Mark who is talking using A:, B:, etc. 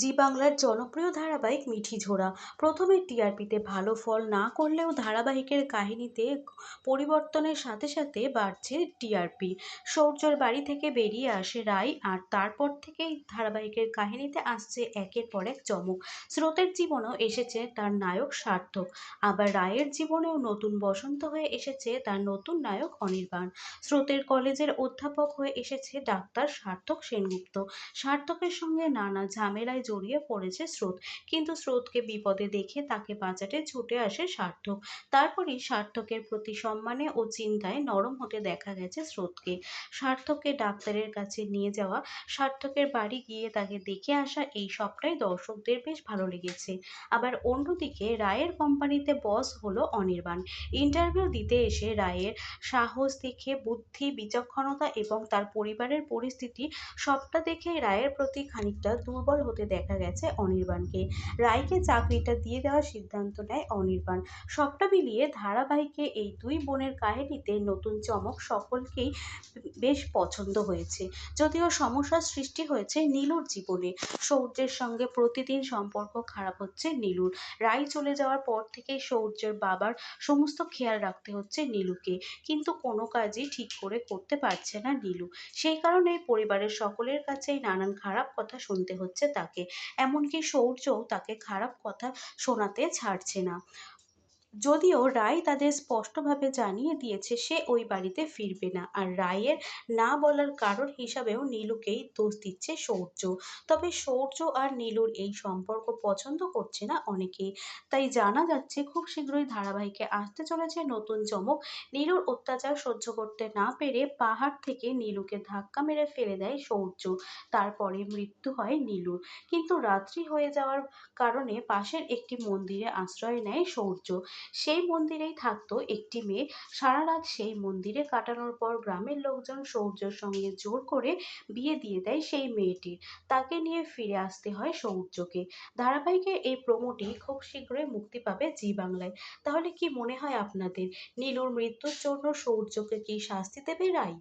A: জি বাংলার জনপ্রিয় ধারাবাহিক মিঠি ঝোড়া। প্রথমে টিআরপিতে ভালো ফল না করলেও ধারাবাহিকের কাহিনীতে পরিবর্তনের সাথে সাথে বাড়ছে টিআরপি। সৌর্যর বাড়ি থেকে বেরিয়ে আসে রায় আর তারপর থেকেই ধারাবাহিকের কাহিনীতে আসছে একের পর এক চমক। স্রোতের জীবনেও এসেছে তার নায়ক সার্থক। আবার রায়ের জীবনেও নতুন বসন্ত হয়ে এসেছে তার নতুন নায়ক অনির্বাণ। স্রোতের কলেজের অধ্যাপক হয়ে এসেছে ডাক্তার সার্থক সেনগুপ্ত। সার্থকের সঙ্গে নানা ঝামেলায় জড়িয়ে পড়েছে স্রোত। কিন্তু স্রোতকে বিপদে দেখে তাকে বাঁচাতে ছুটে আসে সার্থক। তারপরই সার্থকের প্রতি সম্মানে ও চিন্তায় নরম হতে দেখা গেছে স্রোতকে। সার্থককে ডাক্তারের কাছে নিয়ে যাওয়া, সার্থকের বাড়ি গিয়ে তাকে দেখে আসা এই সবটাই দর্শকদের বেশ ভালো লেগেছে। আবার অন্যদিকে রায়ের কোম্পানিতে বস হলো অনির্বাণ। ইন্টারভিউ দিতে এসে রায়ের সাহস দেখে, বুদ্ধি, বিচক্ষণতা এবং তার পরিবারের পরিস্থিতি সবটা দেখে রায়ের প্রতি খানিকটা দুর্বল হতে দেখা গেছে অনির্বাণকে। রায়কে চাকরিটা দিয়ে দেওয়ার সিদ্ধান্ত নেয় অনির্বাণ। সবটা মিলিয়ে ধারাবাহিকে এই দুই বোনের কাহিনীতে নতুন চমক সকলকেই বেশ পছন্দ হয়েছে। যদিও সমস্যার সৃষ্টি হয়েছে নীলুর জীবনে। সৌর্যের সঙ্গে প্রতিদিন সম্পর্ক খারাপ হচ্ছে নীলুর। রায় চলে যাওয়ার পর থেকে সৌর্যের বাবার সমস্ত খেয়াল রাখতে হচ্ছে নীলুকে। কিন্তু কোনো কাজই ঠিক করে করতে পারছে না নীলু। সেই কারণে পরিবারের সকলের কাছেই নানান খারাপ কথা শুনতে হচ্ছে তাকে। এমনকি সৌর্যও তাকে খারাপ কথা শোনাতে ছাড়ছে না। যদিও রায় তাদের স্পষ্টভাবে জানিয়ে দিয়েছে সে ওই বাড়িতে ফিরবে না আর রায়ের না বলার কারণ হিসাবেও নীলুকেই দোষ দিচ্ছে সৌর্য। তবে সৌর্য আর নীলুর এই সম্পর্ক পছন্দ করছে না অনেকেই। তাই জানা যাচ্ছে খুব শীঘ্রই ধারাবাহিকে আসতে চলেছে নতুন চমক। নীলুর অত্যাচার সহ্য করতে না পেরে পাহাড় থেকে নীলুকে ধাক্কা মেরে ফেলে দেয় সৌর্য। তারপরে মৃত্যু হয় নীলুর। কিন্তু রাত্রি হয়ে যাওয়ার কারণে পাশের একটি মন্দিরে আশ্রয় নেয় সৌর্য। সেই মন্দিরেই থাকতো একটি মেয়ে। সারা রাত সেই মন্দিরে কাটানোর পর গ্রামের লোকজন সৌর্যর সঙ্গে জোর করে বিয়ে দিয়ে দেয় সেই মেয়েটির। তাকে নিয়ে ফিরে আসতে হয় সৌর্যকে। ধারাবাহিকের এই প্রোমোটি খুব শীঘ্রই মুক্তি পাবে জি বাংলায়। তাহলে কি মনে হয় আপনাদের? নীলুর মৃত্যুর জন্য সৌর্যকে কি শাস্তি দেবে রায়